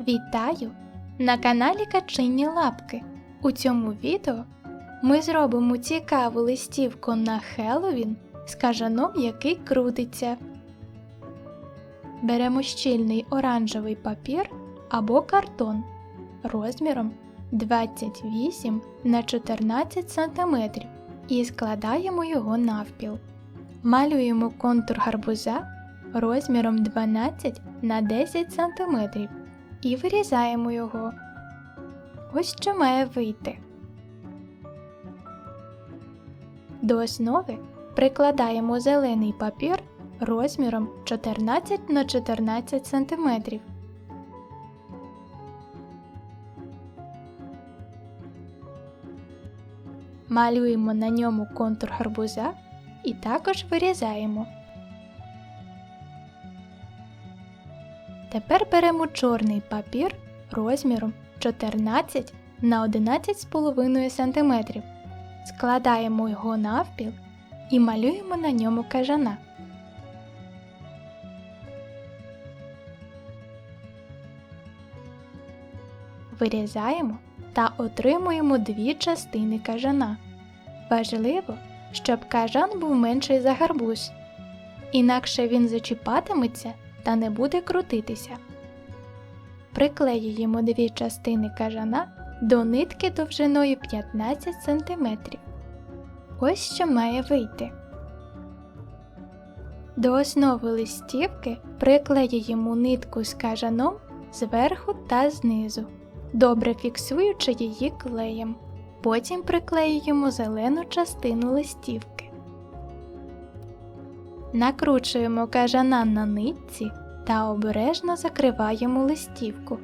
Вітаю! На каналі Качинні Лапки. У цьому відео ми зробимо цікаву листівку на Хеллоуін з кажаном, який крутиться. Беремо щільний оранжевий папір або картон розміром 28 на 14 см і складаємо його навпіл. Малюємо контур гарбуза розміром 12 на 10 см і вирізаємо його. Ось що має вийти. До основи прикладаємо зелений папір розміром 14 на 14 см. Малюємо на ньому контур гарбуза і також вирізаємо. Тепер беремо чорний папір розміром 14 на 11,5 см. Складаємо його навпіл і малюємо на ньому кажана. Вирізаємо та отримуємо дві частини кажана. Важливо, щоб кажан був менший за гарбуз, інакше він зачіпатиметься та не буде крутитися. Приклеюємо дві частини кажана до нитки довжиною 15 см. Ось що має вийти. До основи листівки приклеюємо нитку з кажаном зверху та знизу, добре фіксуючи її клеєм. Потім приклеюємо зелену частину листівки. Накручуємо кажана на нитці та обережно закриваємо листівку.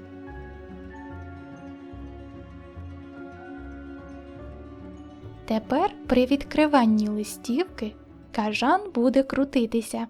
Тепер при відкриванні листівки кажан буде крутитися.